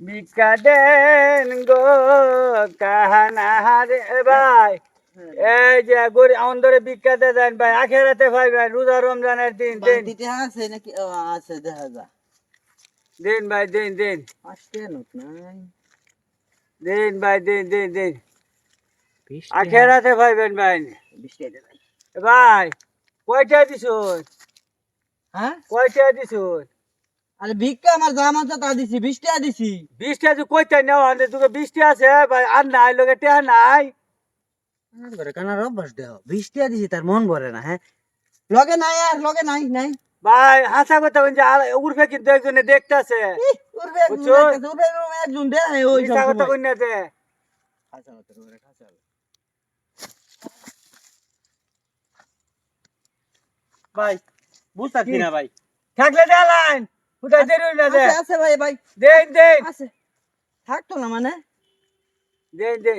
ভিক্ষা দেন গো কাহানা রে ভাই। এই যে গরি অন্দরে ভিক্ষা দে দেন ভাই আখেরাতে ভাই ভাই রোজা রমজানের দিন দিন। বান্ডিতে আছে নাকি? আছে দেখা যা দিন ভাই দিন দিন। পাঁচটা নোট নাই। দিন ভাই দিন দিন দিন। আখেরাতে ভাইবেন ভাই বিশ টাকা দে ভাই। ভাই কয়টা দিছুন হ্যাঁ? কয়টা দিছুন আরে ভিক্ষা আমার আছে তা দিছি বিশ টাকা দিছি। বিশটা যে কয়টা নেওয়া আনতে তোকে বৃষ্টি আছে ভাই আর নাই লোকে টেহা নাই। ঘরে কানার অভ্যাস দেও বিশ টাকা দিছি তার মন ভরে না হ্যাঁ? লগে নাই আর লগে নাই নাই। ভাই হাসা কথা বলছে আর উর্ফে কিন্তু একজনে দেখতেছে। উঠবে একজন দেয় ওই মিথ্যা কথা কইনা দে ভাই বুঝতাছি না ভাই। থাকলে দেলাইন কোথায়? দেরি না দে আছে আছে ভাই ভাই। দেন দেন আছে। থাকতো না মানে। দেন দেন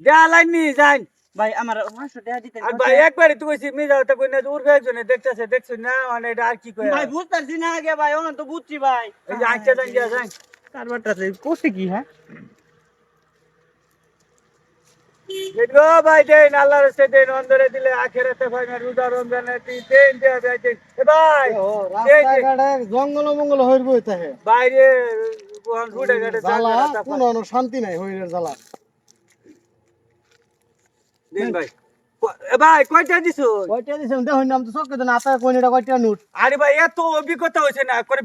দেলাইন নি যান ভাই আমার পাঁচশো টাকা দিতে আর ভাই একবারে তুই কইছিস মিজা কথা কইনা উর্ফে একজনে দেখতেছে দেখছিস না? মানে এটা আর কি কয় ভাই বুঝতাছি না আগে ভাই ওখান তো বুঝছি ভাই। এই যে আচ্ছা যান যা যান কারবারটা করছে কি হ্যাঁ? দেন গো ভাই দেন আল্লাহর রাস্তায় দেন অন্দরে দিলে আখেরাতে ভাই না রোজা রমজানের দিন দেন দে ভাই দেন। এ ভাই এই যে- জঙ্গল মঙ্গল হইব তাহে। বাইরে কোন রুটে ঘাটে জ্বালা কোন শান্তি নাই হইরের জ্বালা। দিন ভাই ভাই কয়টা দিছো? কয়টা দেখুন নাম তো আতা কয়টা নোট? আরে ভাই এত অভিজ্ঞতা না করে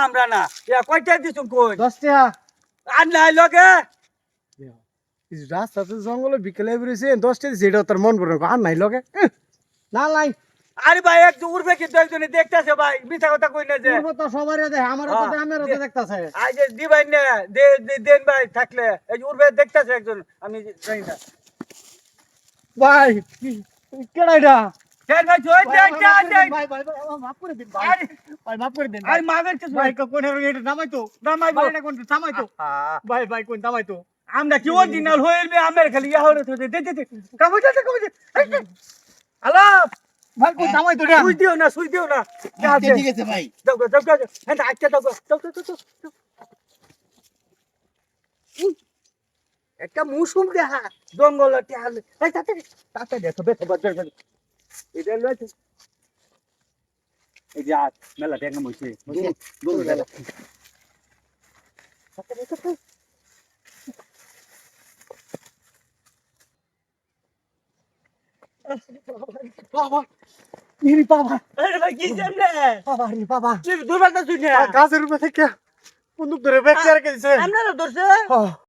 আমরা না। ইয়া কয়টা দিছো কই? আর নাই লগে। রাস্তাতে জঙ্গলে বিকেলে বেরিয়েছে দশ টাকা এটা তার মন পড়ে আর নাই লগে। না নাই। আরে ভাই এক উড়বে কিন্তু একজনে দেখতেছে ভাই মিথ্যা কথা কই না যে। তো সবারই দেখে আমারও তো হ্যাঁ, আমিও তো দে- দেখতাছে। আই যে দিবাই না দে দে- দেন ভাই থাকলে। এই যে উড়বে দেখতেছে একজন আমি জানি না। ভাই কেডা এটা? দেন ভাই জয় দেন দেন দেন। ভাই ভাই ভাই, মাফ করে দিন ভাই। ভাই মাফ করে দিন আরে মাগের কিছু ভাই ভাই কোন এটা নামাই তো নামাই ভাই কোন নামাই তো ভাই ভাই কোন নামাই তো আমরা কি অরিজিনাল হইল আমের খালি ইয়া হরে তো দে দে দে কামড় দে কামড় দে। হ্যালো ভাই কোন নামাই তো সুই দিও না সুই দিও না। ঠিক আছে। ভাই? দাও গো, দাও গো, হ্যাঁ আচ্ছা দাও দাও দাও দাও, দাও দাও। একটা মুসুম দেখা জঙ্গল টেহাল এই তাতে তাতে দেখো বেশ বজ্র গেল এটা লইছে এই যে আজ মেলা দেখা মইছে দূর দূর বাবা ইরি বাবা। আরে ভাই কি জানলে বাবা রে বাবা। তুই দুর্বাতা শুনে গাছের উপরে থেকে বন্দুক ধরে ব্যাগ চেয়ারে দিছে? আপনারা ধরছে? হ্যাঁ।